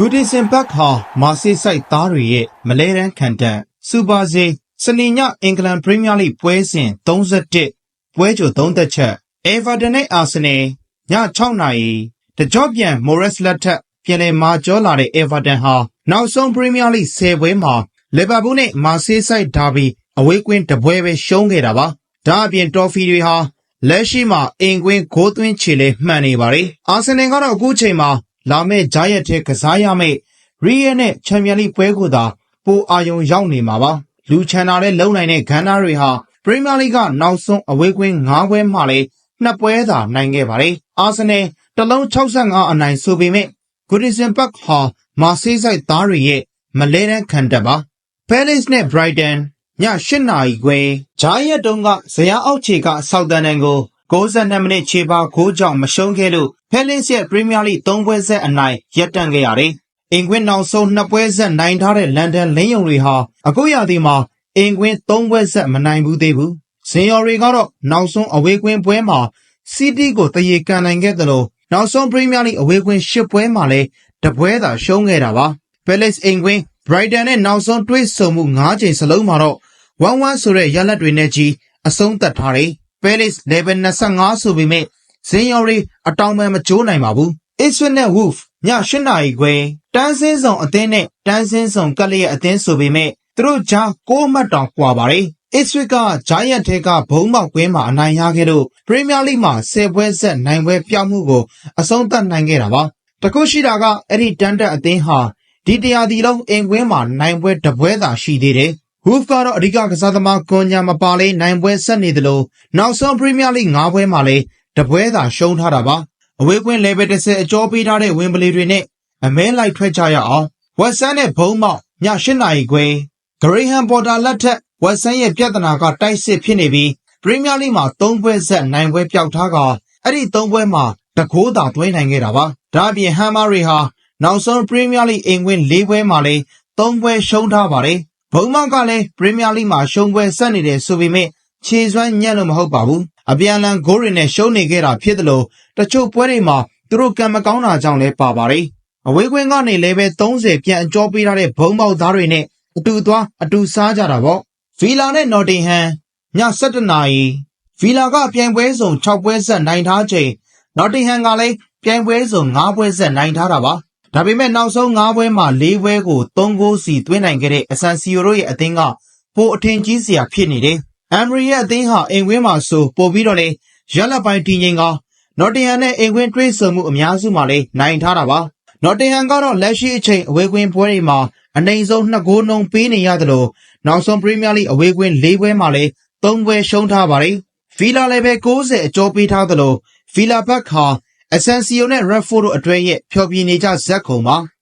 ဂူဒီစင်ဘက်ဟာမာဆေးဆိုင်သားတွေရဲ့မလဲတန်းခံတက်စူပါစေစနေညအင်္ဂလန်ပရီးမီးယားလိပွဲစဉ်31ပွဲကြို3သက်ချက်အေဗာတန်နဲ့အာဆင်နယ်ည6နာရီတကြော့ပြန်မိုရက်စ်လက်ထက်ပြန်လည်မာကျောလာတဲ့အေဗာတန်ဟာနောက်ဆုံးပရီးမီးယားလိ10ပွဲမှာလီဗာပူးနဲ့မာဆေးဆိုင်ဒါဘီအဝေးကွင်းတပွဲပဲရှုံးခဲ့တာပါဒါအပြင်တော်ဖီတွေဟာလက်ရှိမှာအင်ကွင်းဂိုးသွင်းချေလဲမှန်နေပါတယ်အာဆင်နယ်ကတော့အခုချိန်မှာ လာမယ့်ဂျာယက်တဲ့ကစားရမယ့်ရီးယယ်နဲ့ချန်ပီယံလိပွဲကိုသာပိုအာယုံရောက်နေမှာပါလူချန်တာလဲလုံနိုင်တဲ့ဂန်နာတွေဟာပရီးမီးယားလိကနောက်ဆုံးအဝေးကွင်း၅ပွဲမှလည်းနှစ်ပွဲသာနိုင်ခဲ့ပါတယ်အာဆင်နယ်တလုံး65အနိုင်ဆိုပေမဲ့ဂူဒီစင်ဘတ်ဟာမာဆေးဆိုင်သားတွေရဲ့မလဲတန်းခံတက်ပါပဲလစ်နဲ့ဘရိုက်တန်ည8နာရီခွဲဂျာယက်တုံးကဇယားအောက်ခြေကဆောက်တန်တန်ကို 62မိနစ်ခြေပါဂိုးကြောင့်မရှုံးခဲ့လို့ဖဲလစ်ရဲ့ပရီးမီးယားလိ3ပွဲဆက်အနိုင်ရပ်တန့်ခဲ့ရတယ်။အင်ကွင်းနောက်ဆုံး2ပွဲဆက်နိုင်ထားတဲ့လန်ဒန်လင်းယုံတွေဟာအခုရာသီမှာအင်ကွင်း3ပွဲဆက်မနိုင်ဘူးသေးဘူး။ဇင်ယော်တွေကတော့နောက်ဆုံးအဝေးကွင်းပွဲမှာစီးတီးကိုတရေကန်နိုင်ခဲ့တယ်လို့နောက်ဆုံးပရီးမီးယားလိအဝေးကွင်း10ပွဲမှာလည်းတပွဲသာရှုံးခဲ့တာပါ။ဖဲလစ်အင်ကွင်း Brighton နဲ့နောက်ဆုံးတွေ့ဆုံမှု9ချိန်စလုံးမှာတော့1-1ဆိုတဲ့ရလဒ်တွေနဲ့ကြီးအဆုံးသတ်ထားတယ်။ Palace level 25ဆိုပေမဲ့ဇင်းယော်ရီအတောင်ပံမကျိုးနိုင်ပါဘူး။ Ipswich နဲ့ Wolf ည8နာရီခွဲတန်းစင်းဆောင်အသင်းနဲ့တန်းစင်းဆောင်ကက်လျက်အသင်းဆိုပေမဲ့သူတို့ကြား6မှတ်တောင်ကွာပါတယ်။ Ipswich ကဂျိုင်းယန်ထဲကဘုံပေါက်ကွင်းမှာအနိုင်ရခဲ့လို့ပရီးမီးယားလိမှာ10ပွဲဆက်နိုင်ပွဲပြောင်းမှုကိုအဆုံးသတ်နိုင်ခဲ့တာပါ။တခုရှိတာကအဲ့ဒီတန်းတက်အသင်းဟာဒီတရာဒီလုံးအင်ကွင်းမှာနိုင်ပွဲတပွဲသာရှိသေးတယ်။ Wolf ကတော့အဓိကကစားသမားကွန်ညာမပါလေးနိုင်ပွဲဆက်နေသလိုနောက်ဆုံးပရီးမီးယားလိ9ပွဲမှာလည်းတပွဲသာရှုံးထားတာပါအဝေးကွင်း level 30အကျော်ပေးထားတဲ့ဝင်ပလီတွေနဲ့အမဲလိုက်ထွက်ကြရအောင်ဝက်ဆန်နဲ့ဘုံမောက်ည8နာရီခွဲဂရိဟမ်ပေါ်တာလက်ထက်ဝက်ဆန်ရဲ့ပြဿနာကတိုက်စစ်ဖြစ်နေပြီးပရီးမီးယားလိမှာ3ပွဲဆက်နိုင်ပွဲပျောက်ထားကအဲ့ဒီ3ပွဲမှာတကိုးသာသွင်းနိုင်ခဲ့တာပါဒါအပြင်ဟမ်မာရီဟာနောက်ဆုံးပရီးမီးယားလိအိမ်ကွင်း၄ပွဲမှာလည်း3ပွဲရှုံးထားပါတယ် ဘုံမောက်ကလည်းပရီးမီးယားလိမှာရှုံးပွဲဆက်နေတယ်ဆိုပေမဲ့ခြေစွမ်းညံ့လို့မဟုတ်ပါဘူးအပြန်အလှန်ဂိုးတွေနဲ့ရှုံးနေခဲ့တာဖြစ်တယ်လို့တချို့ပွဲတွေမှာသူတို့ကံမကောင်းတာကြောင့်လည်းပါပါတယ်အဝေးကွင်းကနေလည်းပဲ30ပြန်အကျော်ပေးထားတဲ့ဘုံပေါက်သားတွေနဲ့အတူသွားအတူစားကြတာပေါ့ဗီလာနဲ့နော်တင်ဟမ်ည7နာရီဗီလာကပြိုင်ပွဲစုံ6ပွဲဆက်နိုင်ထားချိန်နော်တင်ဟမ်ကလည်းပြိုင်ပွဲစုံ9ပွဲဆက်နိုင်ထားတာပါ ဒါပေမဲ့နောက်ဆုံး9ပွဲမှာ4ပွဲကို3ဂိုးစီသွင်းနိုင်ခဲ့တဲ့အဆန်စီယိုတို့ရဲ့အသင်းကပိုအထင်ကြီးစရာဖြစ်နေတယ်။အမ်ဘရီရဲ့အသင်းဟာအိမ်ကွင်းမှာဆိုပို့ပြီးတော့လေရလက်ပိုင်းတည်ငြိမ်ကနော်တင်ဟန်နဲ့အိမ်ကွင်းတွေးဆုံမှုအများစုမှာလည်းနိုင်ထားတာပါ။နော်တင်ဟန်ကတော့လက်ရှိအချိန်အဝေးကွင်းပွဲတွေမှာအနိုင်ဆုံး2ဂိုးနှုန်းပေးနေရတယ်လို့နောက်ဆုံးပရီးမီးယားလိအဝေးကွင်း၄ပွဲမှာလည်း3ပွဲရှုံးထားပါတယ်။ဗီလာလည်းပဲ60အကျော်ပေးထားသလိုဗီလာဘက်ဟာ အဆန်စီယိုနဲ့ရက်ဖို့တို့အတွဲရဲ့ဖျော်ပြနေကြဇက်ခုံပါ။